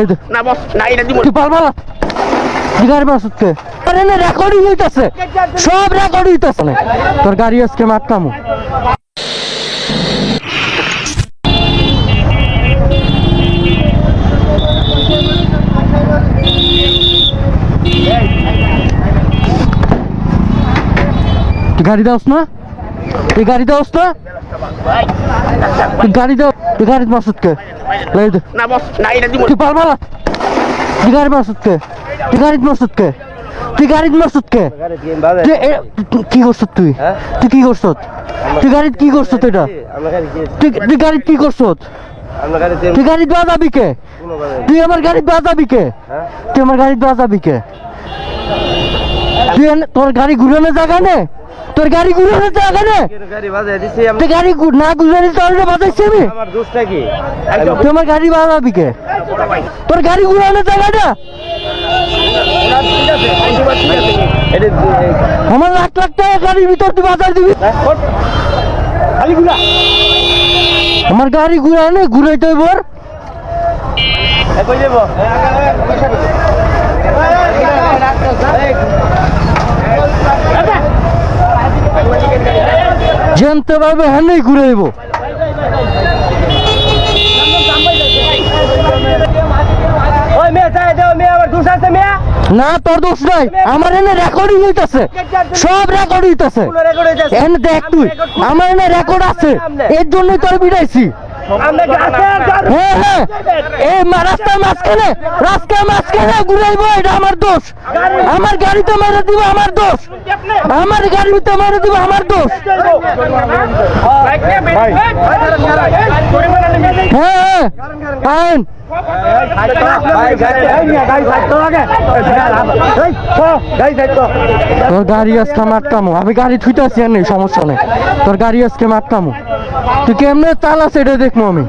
এই না বস না এটা দিব তুই পারবা না? তুই গাড়ি মাসুদকে আরে না রেকর্ডিং হইতাছে। সব রেকর্ড হইতাছে। তোর গাড়ি আজকে মারতামু। গাড়ি দাওস না? তুই গাড়ি দাওস না? গাড়ি দাও তুই গাড়ি মাসুদকে এই দে না বস না এটা দিব তুই পারবা না তুই গাড়ি মাসুদকে তুই গাড়ি মাসুদকে তুই গাড়ি মাসুদকে তুই এ- তুই- কি করছ তুই? তুই কি করছ তুই গাড়ি কি করছ এটা তুই তুই গাড়ি কি করছ তুই গাড়ি বাজাবি কে তুই আমার গাড়ি বাজাবি কে হ্যাঁ? তুই আমার গাড়ি বাজাবি কে তুই তোর গাড়ি ঘুরানোর জায়গা নে তোর গাড়ি জায়গা নে গাড়ি বাজায় দিছি তুই গাড়ি না ঘুরানি তোর বাজাইছি আমি? আমার দোষটা কি? তুই আমার গাড়ি বাজাবি কে? তোর গাড়ি জায়গা না এটা আমার লাখ লাখ টাকা গাড়ির ভিতর তুই বাজার দিবি। খালি গুলা আমার গাড়ি ঘুরানে ঘুরাইতে হইব ওর। কই যাব। জানতে পারবে হ্যাঁ ঘুরে ঘুরাইব না তোর দোষ নাই। আমার এনে রেকর্ডিং হইতেছে। সব রেকর্ড হইতেছে। রেকর্ড হইতাছে। এনে দেখ তুই আমার এনে রেকর্ড আছে। এর জন্যই তোর বিড়াইছি হ্যাঁ হ্যাঁ। এই রাস্তার মাঝখানে রাস্তার মাঝখানে ঘুরাইব এটা আমার দোষ। আমার গাড়িতে মেরে দিব আমার দোষ। আমার গাড়িতে মেরে দিব আমার দোষ। হ্যাঁ হ্যাঁ তোর গাড়ি আজকে মারতামো আমি গাড়ি থুইতাছি আর নেই, সমস্যা নেই। তোর গাড়ি আজকে মারতামো তুই কেমনে চালাস এটা দেখব আমি?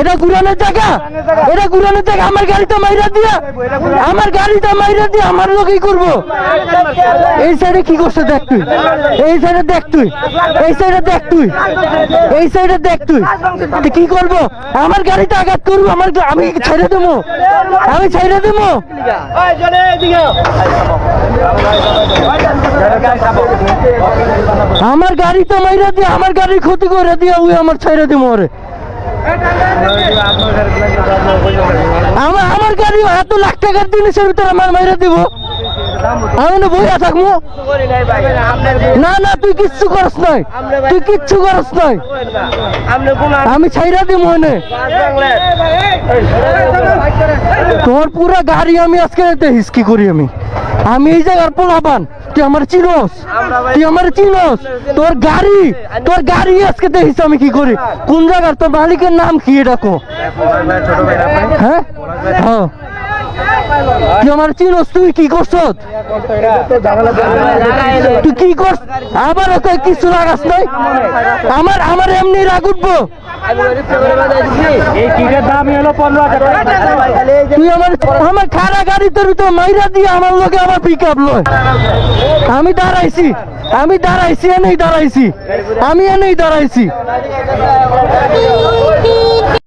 এটা ঘুরানোর জায়গা? এটা ঘুরানোর জায়গা। আমার গাড়িটা মাইরা দিয়া। আমার গাড়িটা মাইরা দিয়া আমার লোকই করব? এই সাইডে কি করছে দেখ তুই। এই সাইডে দেখ তুই। এই সাইডে দেখ তুই। এই সাইডে দেখ তুই। তুই কি করব? আমার গাড়িটা আঘাত করব, আমার আমি ছেড়ে দেবো। আমি ছেড়ে দেবো। আমার গাড়ি তো মাইরা দিয়ে আমার গাড়ি ক্ষতি করে দিয়ে ওই আমার ছেড়ে দেবো ওরে। আমার গাড়ি এত লাখ টাকার জিনিসের ভিতরে আমার মাইরা দিব। আমি না বইয়া থাকব? না না, তুই কিচ্ছু করস নাই। তুই কিচ্ছু করস নাই। আমি ছাইরা দিব তোর পুরো গাড়ি আমি আজকে হিসকি করি আমি। আমি এই জায়গার পোলাপান, তুই আমার চিনস? তুই আমার চিনস? তোর গাড়ি তোর গাড়ি আজকে দেখিস আমি কি করি? কোন জায়গার তোর মালিকের নাম কি এটা হ্যাঁ? হ্যাঁ। আমার চিনস, তুই কি করছ তুই কি করছ? আবার কিছু লাগাস নাই? আমার আমার এমনি রাগ উঠবো। আমার আমার তো দিয়ে আমার লোকে পিক আপ লয়। আমি দাঁড়াইছি আমি দাঁড়াইছি, এনেই দাঁড়াইছি। আমি এনেই দাঁড়াইছি।